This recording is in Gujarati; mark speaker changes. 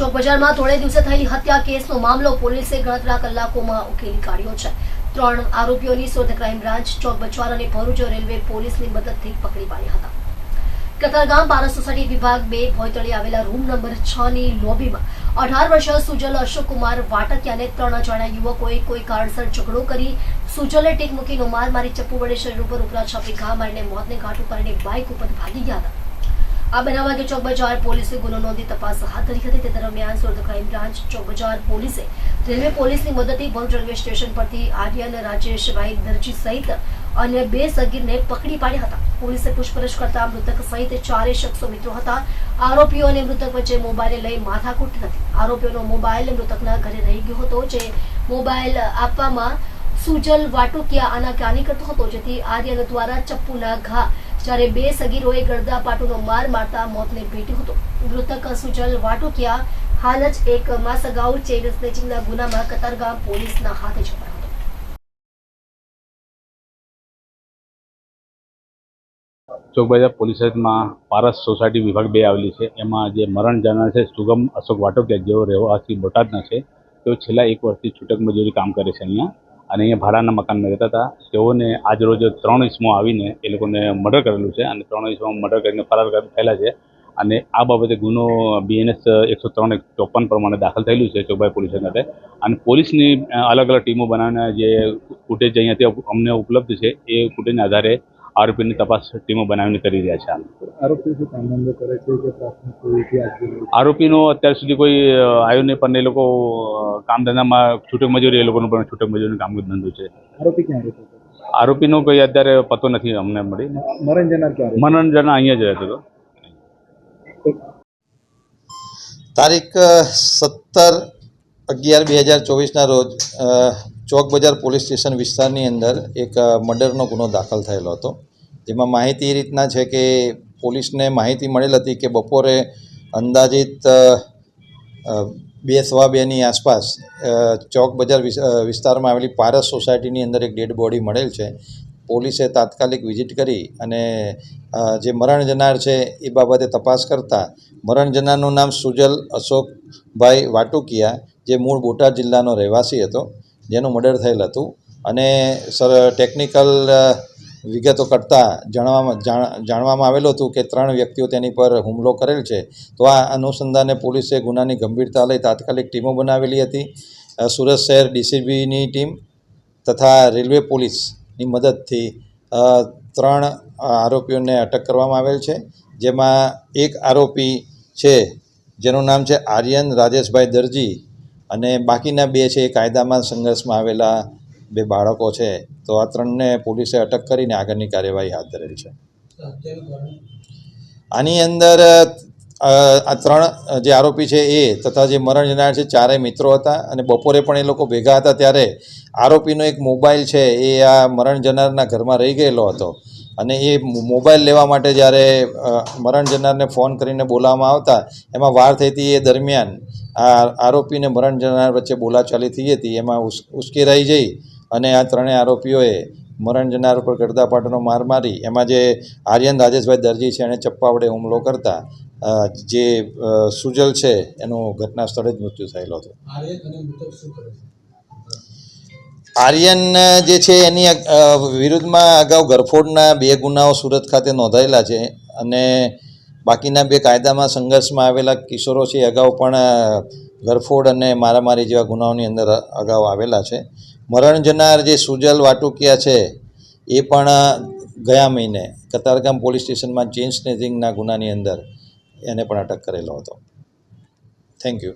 Speaker 1: ચોક બજારમાં થોડે દિવસે થયેલી હત્યા કેસનો મામલો પોલીસે ગણતરા કલાકોમાં ઉકેલી કાઢ્યો છે. ત્રણ આરોપીઓની શોધ ક્રાઇમ બ્રાન્ચ, ચોક બજાર અને ભરૂચ રેલવે પોલીસની મદદથી પકડી પાડ્યા હતા. કતારગામ પારસ સોસાયટી વિભાગ બે ભોયતળી આવેલા રૂમ નંબર છ ની લોબીમાં અઢાર વર્ષીય સુજલ અશોકકુમાર વાટકિયાને ત્રણ અજાણ્યા યુવકોએ કોઈ કારણસર ઝઘડો કરી સુજલે ટેક મૂકીનો માર મારી ચપ્પુ વડે શરીર ઉપર ઉપરા છાપી ઘા મારીને મોતને ઘાટ ઉપાડીને બાઇક ઉપર ભાગી ગયા હતા. આ બનાવ અંગે ચોક બજાર પોલીસે ગુનો નોંધી તપાસ હાથ ધરી હતી તે દરમિયાન સુરત ક્રાઇમ બ્રાન્ચ ચોક બજાર પોલીસે રેલવે પોલીસની મદદથી ભરૂચ રેલવે સ્ટેશન પરથી આર્યન રાજેશભાઈ દરજી સહિત અન્ય બે સગીરને પકડી પાડ્યા હતા પોલીસે પૂછપરછ કરતા મૃતક સહિત ચારેય શખ્સો મિત્રો હતા આરોપીઓ અને મૃતક વચ્ચે મોબાઈલ લઈ માથાકૂટ હતી આરોપીઓનો મોબાઈલ મૃતકના ઘરે રહી ગયો હતો જે મોબાઈલ આપવામાં સુજલ વાટુકિયા આનાકાની કરતો હતો જેથી આર્યન દ્વારા ચપ્પુના ઘા જ્યારે બે સગીરોએ ગળદા પાટોનો માર મારતા મોતને ભેટ્યો હતો. મૃતક સુજલ વાટુકિયા હાલ જ એક માસ અગાઉ ચેઇન સ્નેચિંગના ગુનામાં કતારગામ પોલીસના હાથે ઝડપાયો
Speaker 2: ચોકબજાર પોલીસ સ્ટેશનમાં પારસ સોસાયટી વિભાગ બે આવેલી છે. એમાં જે મરણ જનાર છે સુગમ અશોક વાટોકિયા જેઓ રહેવાસી બોટાદના છે, તેઓ છેલ્લા એક વર્ષથી છૂટક મજૂરી કામ કરે છે અહીંયા. અને અહીંયા ભાડાના મકાનમાં રહેતા હતા તેઓને આજ રોજ ત્રણ ઇસમો આવીને એ લોકોને મર્ડર કરેલું છે અને ત્રણ ઇસમો મર્ડર કરીને ફરાર થયેલા છે અને આ બાબતે ગુનો બીએનએસ એકસો ત્રણ એક ચોપન પ્રમાણે દાખલ થયેલું છે ચોબાઈ પોલીસ ખાતે અને પોલીસની અલગ અલગ ટીમો બનાવીને જે ફૂટેજ અહીંયાથી અમને ઉપલબ્ધ છે એ ફૂટેજના આધારે આરોપીની તપાસ ટીમો બનાવીને કરી રહ્યા છે હાલ
Speaker 3: આરોપી શું કામ ધંધો કરે છે કે પ્રાથમિક કોઈ ઇતિહાસ જેવું?
Speaker 2: આરોપીનો અત્યાર સુધી કોઈ આવ્યો નહીં પણ એ લોકો કામ ધંધામાં છૂટક મજૂરી એ લોકોનું પણ છૂટક મજૂરીનું કામ ધંધો છે.
Speaker 3: આરોપી ક્યાં
Speaker 2: આરોપીનો કોઈ અત્યારે પતો નથી અમને મળી.
Speaker 3: મરણ જનાર
Speaker 2: અહીંયા જ રહેતો હતો.
Speaker 4: તારીખ સત્તર અગિયાર બે હજાર ચોવીસના રોજ ચોક બજાર પોલીસ સ્ટેશન વિસ્તારની અંદર એક મર્ડરનો ગુનો દાખલ થયેલો હતો. જેમાં માહિતી એ રીતના છે કે પોલીસને માહિતી મળેલ હતી કે બપોરે અંદાજિત બે સવા બેની આસપાસ ચોક બજાર વિસ્તારમાં આવેલી પારસ સોસાયટીની અંદર એક ડેડ બોડી મળેલ છે. પોલીસે તાત્કાલિક વિઝિટ કરી અને જે મરણ જનાર છે એ બાબતે તપાસ કરતાં મરણ જનારનું નામ સુજલ અશોકભાઈ વાટુકિયા, જે મૂળ બોટાદ જિલ્લાનો રહેવાસી હતો. જેનું મર્ડર થયેલ હતું. અને સર ટેકનિકલ વિગતો કરતાં જાણવામાં જાણવામાં આવેલું હતું કે ત્રણ વ્યક્તિઓ તેની પર હુમલો કરેલ છે. તો આ અનુસંધાને પોલીસે ગુનાની ગંભીરતા લઈ તાત્કાલિક ટીમો બનાવેલી હતી. સુરત શહેર ડીસીબીની ટીમ તથા રેલવે પોલીસની મદદથી ત્રણ આરોપીઓને અટક કરવામાં આવેલ છે. જેમાં એક આરોપી છે, જેનું નામ છે આર્યન રાજેશભાઈ દરજી. અને બાકીના બે છે એ કાયદામાં સંઘર્ષમાં આવેલા બે બાળકો છે, તો આ ત્રણને પોલીસે અટક કરીને આગળની કાર્યવાહી હાથ ધરેલ છે. આની અંદર આ ત્રણ જે આરોપી છે એ તથા જે મરણ જનાર છે, ચારેય મિત્રો હતા અને બપોરે પણ એ લોકો ભેગા હતા ત્યારે આરોપીનો એક મોબાઈલ છે, એ આ મરણ જનારના ઘરમાં રહી ગયેલો હતો. અને એ મોબાઈલ લેવા માટે જ્યારે મરણ જનારને ફોન કરીને બોલાવવામાં આવતા, એમાં વાર થઈ હતી એ દરમિયાન, આ આરોપીને મરણ જનાર વચ્ચે બોલાચાલી થઈ હતી, એમાં ઉશ્કેરાઈ જઈ અને આ ત્રણેય આરોપીઓએ મરણ જનાર ઉપર ગડદાપાટનો માર મારી, એમાં જે આર્યન રાજેશભાઈ દરજી છે એણે ચપ્પા વડે હુમલો કરતા જે સુજલ છે, એનું ઘટના સ્થળે જ મૃત્યુ થયેલો હતો. આર્યન જે છે, એની વિરુદ્ધમાં અગાઉ ગરફોડના બે ગુનાઓ સુરત ખાતે નોંધાયેલા છે અને બાકીના બે કાયદામાં સંઘર્ષમાં આવેલા કિશોરો છે અગાઉ પણ ગરફોડ અને મારામારી જેવા ગુનાઓની અંદર અગાઉ આવેલા છે. મરણ જનાર જે સુજલ વાટુકિયા છે એ પણ ગયા મહિને કતારગામ પોલીસ સ્ટેશનમાં ચેઇન સ્નેચિંગના ગુનાની અંદર એને પણ અટક કરેલો હતો. Thank you